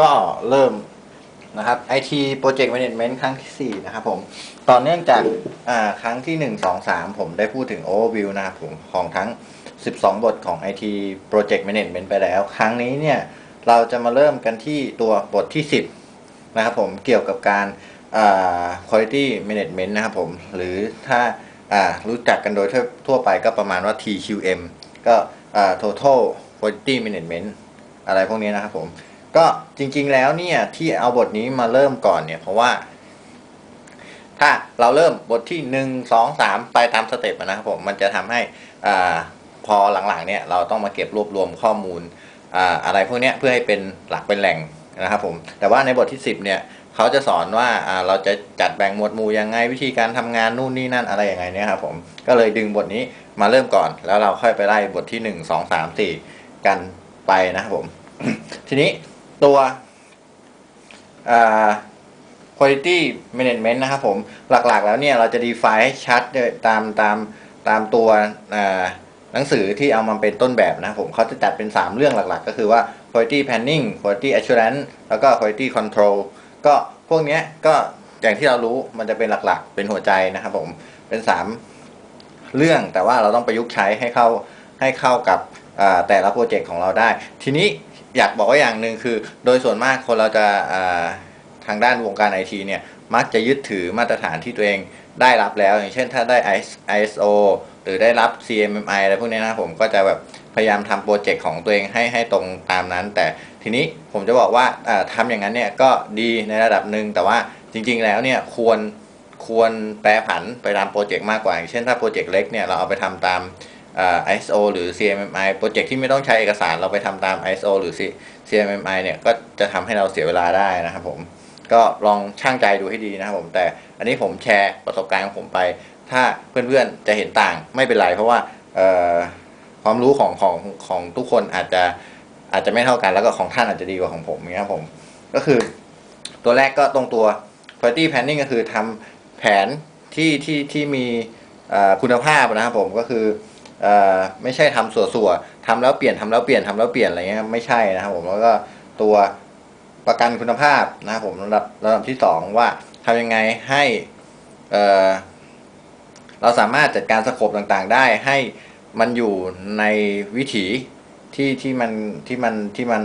ก็เริ่มนะครับ IT Project Management ครั้งที่ 4 นะครับผม ต่อเนื่องจากครั้งที่ 1 2 3 ผมได้พูดถึง Overview นะครับผมของทั้ง 12 บทของ IT Project Management ไปแล้ว ครั้งนี้เนี่ย เราจะมาเริ่มกันที่ตัวบทที่ 10 นะครับผมเกี่ยวกับการ Quality Management นะครับผม หรือถ้ารู้จักกันโดยทั่วไปก็ประมาณว่า TQM ก็ Total Quality Management อะไรพวกนี้นะครับผม ก็จริงๆแล้วเนี่ยที่เอาบทนี้มาเริ่มก่อนเนี่ยเพราะว่า ถ้าเราเริ่มบทที่หนึ่งสองสามไปตามสเต็ปนะครับผมมันจะทำให้อ่าพอหลังๆเนี่ยเราต้องมาเก็บรวบรวมข้อมูลอ่าอะไรพวกนี้เพื่อให้เป็นหลักเป็นแหล่งนะครับผมแต่ว่าในบทที่ 10เนี่ยเขาจะสอนว่าอ่าเราจะจัดแบ่งหมวดหมู่ยังไงวิธีการทำงานนู่นนี่นั่นอะไรยังไงเนี่ยครับผมก็เลยดึงบทนี้มาเริ่มก่อน แล้วเราค่อยไปไล่บทที่หนึ่งสองสามสี่กันไปนะครับผม ทีนี้ ตัว quality management นะครับผมหลักๆแล้วเนี่ยเราจะ define ให้ชัดโดยตามตามตามตัวหนังสือที่เอามาเป็นต้นแบบนะครับผมเขาจะจัดเป็น 3 เรื่องหลักๆ ก็คือว่า quality planning quality assurance แล้วก็ quality control ก็พวกเนี้ยก็อย่างที่เรารู้มันจะเป็นหลักๆ เป็นหัวใจนะครับผมเป็น 3 เรื่องแต่ว่าเราต้องประยุกต์ใช้ให้เข้าให้เข้ากับแต่ละโปรเจกต์ของเราได้ ทีนี้ อยากบอกว่าอย่างหนึ่งคือ โดยส่วนมากคนเราจะาทางด้านวงการไอทีเนี่ยมักจะยึดถือมาตรฐานที่ตัวเองได้รับแล้ว อย่างเช่นถ้าได้ ISO หรือได้รับ CMMI อะไรพวกนี้นะผมก็จะแบบพยายามทำโปรเจกต์ของตัวเองให้ให้ตรงตามนั้น แต่ทีนี้ผมจะบอกว่าาทำอย่างนั้นเนี่ยก็ดีในระดับหนึ่งแต่ว่าจริง ๆ แล้วเนี่ยควรควรแปรผันไปตามโปรเจกต์มากกว่าอย่างเช่นถ้าโปรเจกต์เล็กเนี่ยเราเอาไปทำตาม ISO หรือ CMMI โปรเจกต์ที่ไม่ต้องใช้เอกสารเราไปทำตาม ISO หรือ CMMI เนี่ยก็จะทำให้เราเสียเวลาได้นะครับผมก็ลองช่างใจดูให้ดีนะครับผมแต่อันนี้ผมแชร์ประสบการณ์ของผมไป ถ้าเพื่อนๆจะเห็นต่างไม่เป็นไร เพราะว่าความรู้ของของของทุกคนอาจจะอาจจะไม่เท่ากันแล้วก็ของท่านอาจจะดีกว่าของผมอย่างเงี้ยครับผมก็คือ ตัวแรกก็ตรงตัว quality planning ก็คือทำแผนที่ที่ที่มีคุณภาพนะครับผมก็คือ ไม่ใช่ทำสัวๆทำแล้วเปลี่ยนทำแล้วเปลี่ยนทำแล้วเปลี่ยนอะไรเงี้ยไม่ใช่นะครับผมแล้วก็ตัวประกันคุณภาพนะครับผมระดับระดับที่สองว่าทำยังไงให้เอ่อเราสามารถจัดการสโคปต่างๆ ได้ให้มันอยู่ในวิถีที่ที่มันที่มันที่มัน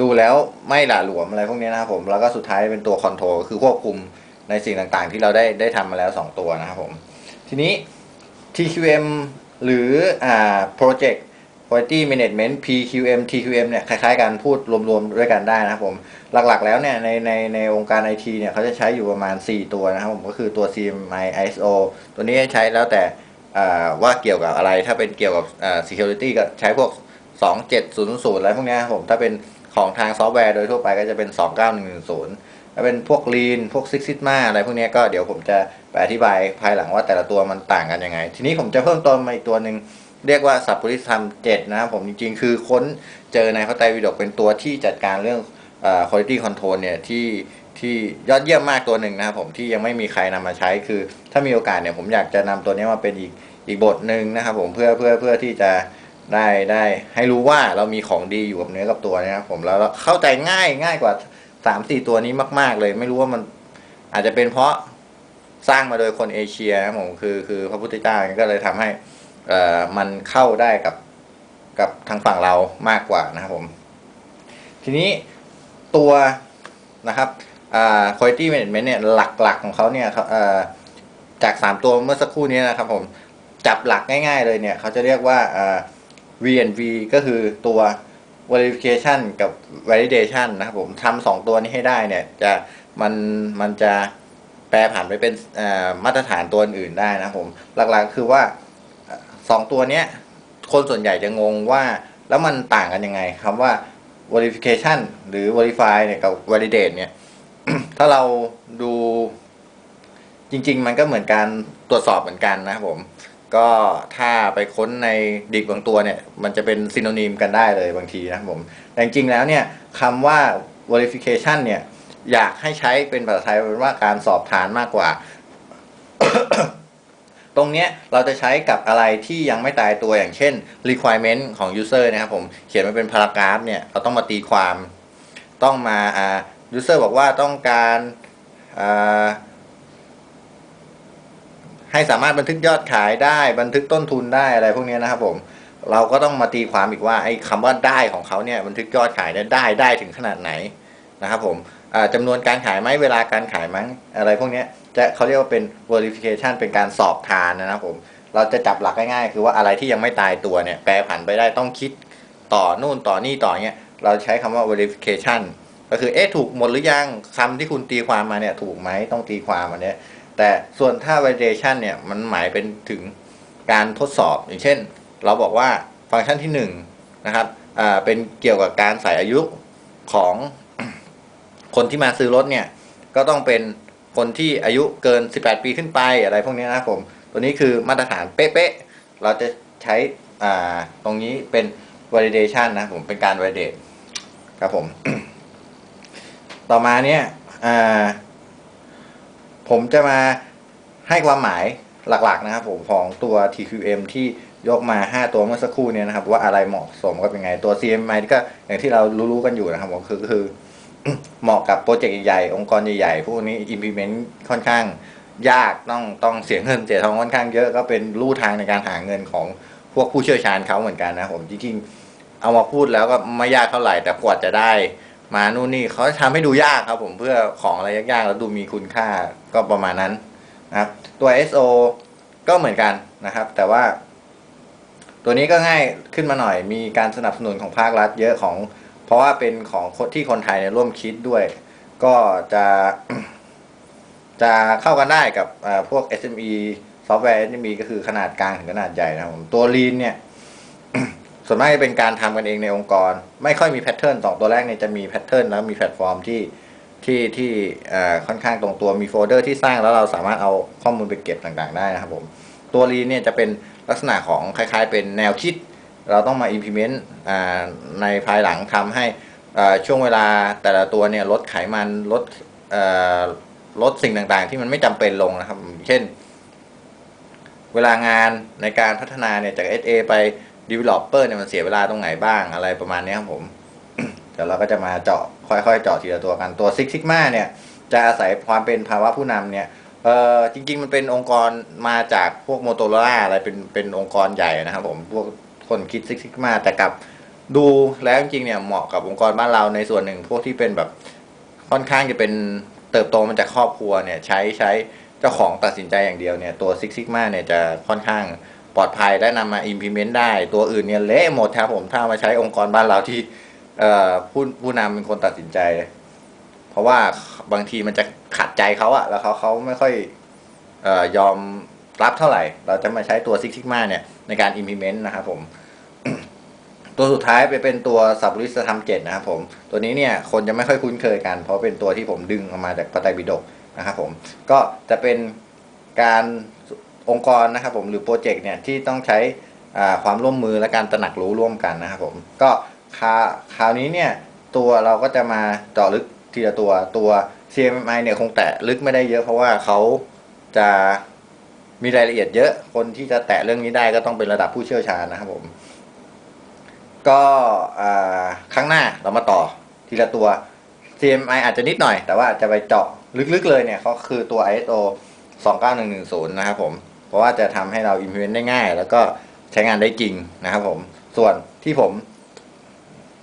ดูแล้วไม่หละหลวมอะไรพวกนี้นะครับผมแล้วก็สุดท้ายเป็นตัวคอนโทรลคือควบคุมในสิ่งต่างๆ ที่เราได้ได้ทำมาแล้ว 2 ตัวนะครับผม ทีนี้ TQM หรืออ่า Project Quality Management PQM TQM เนี่ยคล้ายๆกันพูดรวมๆด้วยกันได้นะครับผมหลักๆแล้วเนี่ยในในในองค์การ IT เนี่ยเขาจะใช้อยู่ประมาณ 4 ตัวนะครับผมก็คือตัว CMI ISO ตัวนี้ใช้แล้วแต่อ่าว่าเกี่ยวกับอะไรถ้าเป็นเกี่ยวกับอ่า security ก็ใช้พวก 2700 อะไรพวกเนี้ยครับผมถ้าเป็นของทางซอฟต์แวร์โดยทั่วไปก็จะเป็น 29110 ถ้าเป็นพวก Lean พวก Six Sigma อะไรพวกนี้ก็เดี๋ยวผมจะไปอธิบายภายหลังว่าแต่ละตัวมันต่างกันยังไง ทีนี้ผมจะเพิ่มติมมาอีกตัวหนึ่งเรียกว่าสัพพุริธรรม7นะครับผมจริงๆ คือค้นเจอในพระไตรปิฎกเป็นตัวที่จัดการเรื่องเอ่อ quality control เนี่ยที่ที่ยอดเยี่ยมมากตัวหนึ่งนะครับผมที่ยังไม่มีใครนำมาใช้คือ ถ้ามีโอกาสเนี่ยผมอยากจะนำตัวนี้มาเป็นอีกอีกบทหนึ่งนะครับผมเพื่อเพื่อเพื่อที่จะได้ได้ให้รู้ว่าเรามีของดีอยู่กับเนื้อกับตัวนะครับผมแล้วเข้าใจง่ายง่ายกว่า สามสี่ตัวนี้มาก ๆ เลย ไม่รู้ว่ามันอาจจะเป็นเพราะสร้างมาโดยคนเอเชียนะผมคือคือพระพุทธเจ้าก็เลยทำให้เอ่อมันเข้าได้กับกับทางฝั่งเรามากกว่านะครับผม ทีนี้ตัวนะครับอ่า quality management เนี่ยหลักๆของเขาเนี่ยเขาเอ่อจาก3ตัวเมื่อสักครู่นี้นะครับผมจับหลักง่าย ๆ เลยเนี่ยเขาจะเรียกว่าอ่า VNV ก็คือตัว verification กับ validation นะครับผมทำสองตัวนี้ให้ได้เนี่ยจะมันมันจะแปรผันไปเป็นมาตรฐานตัวอื่นได้นะครับผมหลักๆคือว่าสองตัวเนี้ยคนส่วนใหญ่จะงงว่าแล้วมันต่างกันยังไงคำว่า verification หรือ verify เนี่ยกับ validate เนี่ยถ้าเราดูจริง ๆ มันก็เหมือนการตรวจสอบเหมือนกันนะครับผม ก็ถ้าไปค้นในดิกบางตัวเนี่ย มันจะเป็นซิน o นิมกันได้เลยบางทีนะผม แต่จริงๆแล้วเนี่ยคำว่า verification เนี่ย อยากให้ใช้เป็นภาษาไทยเป็นว่าการสอบทานมากกว่า ตรงเนี้ยเราจะใช้กับอะไรที่ยังไม่ตายตัวอย่างเช่น requirement ของ user นะครับผม เขียนมาเป็นพารากราฟเนี่ย เราต้องมาตีความ ต้องมาอ่า user บอกว่าต้องการอ่า ให้สามารถบันทึกยอดขายได้ บันทึกต้นทุนได้อะไรพวกนี้นะครับผมเราก็ต้องมาตีความอีกว่าไอ้คำว่าได้ของเขาเนี่ยบันทึกยอดขายเนี่ยได้ได้ถึงขนาดไหนนะครับผมอ่าจำนวนการขายไหมเวลาการขายมั้งอะไรพวกนี้จะเขาเรียกว่าเป็น verification เป็นการสอบทานนะครับผมเราจะจับหลักง่ายๆคือว่าอะไรที่ยังไม่ตายตัวเนี่ยแปรผันไปได้ต้องคิดต่อนู่นต่อนี่ต่อเนี้ยเราใช้คำว่า verification ก็คือเอ๊ะถูกหมดหรือยังคำที่คุณตีความมาเนี่ยถูกไหมต้องตีความอันเนี้ย แต่ส่วนถ้า validation เนี่ยมันหมายเป็นถึงการทดสอบ อย่างเช่น เราบอกว่าฟังก์ชันที่หนึ่งนะครับเป็นเกี่ยวกับการใส่อายุของคนที่มาซื้อรถเนี่ย ก็ต้องเป็นคนที่อายุเกิน 18 ปีขึ้นไปอะไรพวกนี้นะครับผม ตัวนี้คือมาตรฐานเป๊ะๆ เราจะใช้ตรงนี้เป็น validation นะผมเป็นการ validate ครับผม ต่อมาเนี่ย ผมจะมาให้ความหมายหลักๆนะครับผมของตัว TQM ที่ยกมา 5 ตัวเมื่อสักครู่เนี่ยนะครับ ว่าอะไรเหมาะสมกับยังไง ตัว CMI ก็อย่างที่เรารู้ๆกันอยู่นะครับผมคือคือเหมาะกับโปรเจกต์ใหญ่ๆองค์กรใหญ่ๆพวกนี้ implement ค่อนข้างยากต้องต้องเสียเงินเสียทองค่อนข้างเยอะก็เป็นลู่ทางในการหาเงินของพวกผู้เชี่ยวชาญเขาเหมือนกันนะผมจริงๆเอามาพูดแล้วก็ไม่ยากเท่าไหร่แต่กว่าจะได้ มานู่นนี่เขาทำให้ดูยากครับผมเพื่อของอะไรยากๆ แล้วดูมีคุณค่าก็ประมาณนั้นนะครับ ตัว SO ก็เหมือนกันนะครับ แต่ว่า ตัวนี้ก็ง่ายขึ้นมาหน่อย มีการสนับสนุนของภาครัฐเยอะของ เพราะว่าเป็นของคนที่คนไทยร่วมคิดด้วย ก็จะจะเข้ากันได้กับเอ่อพวก SME ซอฟต์แวร์ SME ก็คือขนาดกลางถึงขนาดใหญ่นะครับผมตัว Lean เนี่ย ส่วนมากจะเป็นการทำกันเองในองค์กร ไม่ค่อยมีแพทเทิร์นสองตัวแรกเนี่ยจะมีแพทเทิร์นแล้วมีแพลตฟอร์มที่ที่ที่ค่อนข้างตรงตัวมีโฟลเดอร์ที่สร้างแล้วเราสามารถเอาข้อมูลไปเก็บต่างๆได้นะครับผมตัว Lean เนี่ยจะเป็นลักษณะของคล้ายๆ เป็นแนวคิด เราต้องมา implement ในภายหลังทำให้ช่วงเวลาแต่ละตัวเนี่ยลดไขมันลดลดสิ่งต่างๆ ที่มันไม่จำเป็นลงนะครับ เช่น เวลางานในการพัฒนาเนี่ยจาก SA ไป developer เนี่ยมันเสียเวลาตรงไหนบ้างอะไรประมาณนี้ครับผม เดี๋ยวเราก็จะมาเจาะค่อยๆ เจาะทีละตัวกันตัว Six Sigma เนี่ย จะอาศัยความเป็นภาวะผู้นำเนี่ยเออจริง ๆ มันเป็นองค์กรมาจากพวกโมโตโรล่าอะไรเป็นเป็นองค์กรใหญ่นะครับผมพวกคนคิดซิกซิกมาแต่กับดูแล้วจริงๆเนี่ยเหมาะกับองค์กรบ้านเราในส่วนหนึ่ง พวกที่เป็นแบบค่อนข้างจะเป็นเติบโตมาจากครอบครัวเนี่ยใช้ใช้เจ้าของตัดสินใจอย่างเดียวเนี่ยตัวซิกซิกมาเนี่ยจะค่อนข้าง ปลอดภัยและนำมา implement ได้ ตัวอื่นเนี่ยเละหมดครับผมถ้ามาใช้องค์กรบ้านเราที่ผู้ผู้นำเป็นคนตัดสินใจ เพราะว่าบางทีมันจะขัดใจเขาอะแล้วเขาเขาไม่ค่อยออยอมรับเท่าไหร่ เราจะมาใช้ตัว Six Sigma เนี่ยในการ implement นะครับผม ตัวสุดท้ายไปเป็นตัวสับริสธรรมเจ็ดนะครับผม ตัวนี้เนี่ยคนจะไม่ค่อยคุ้นเคยกัน เพราะเป็นตัวที่ผมดึงออกมาจากพระไตรปิฎกนะครับผม ก็จะเป็นการ องค์กรนะครับผมหรือโปรเจกต์เนี่ยที่ต้องใช้ความร่วมมือและการตระหนักรู้ร่วมกันนะครับผมก็คราคราวนี้เนี่ยตัวเราก็จะมาเจาะลึกทีละตัวตัว CMI เนี่ยคงแตะลึกไม่ได้เยอะเพราะว่าเขาจะมีรายละเอียดเยอะคนที่จะแตะเรื่องนี้ได้ก็ต้องเป็นระดับผู้เชี่ยวชาญนะครับผม ก็ครั้งหน้าเรามาต่อทีละตัว CMI อาจจะนิดหน่อย แต่ว่าจะไปเจาะลึกๆเลยเนี่ยเขาคือตัว ISO 29110 นะครับผม เพราะว่าจะทำให้เรา implement ได้ง่าย แล้วก็ใช้งานได้จริงนะครับผม ส่วนที่ผม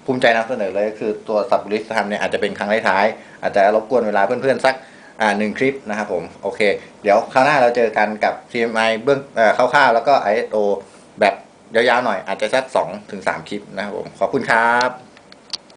ภูมิใจนำเสนอเลยก็คือตัวสับริสทำเนี่ยอาจจะเป็นครั้งท้ายๆอาจจะรบกวนเวลาเพื่อนๆสักอ่าหนึ่งคลิปนะครับผม โอเค เดี๋ยวคราวหน้าเราเจอกันกับ CMI เบื้องคร่าวๆ แล้วก็ ISO แบบยาวๆหน่อยอาจจะสัก2ถึง3คลิปนะครับผม ขอบคุณครับ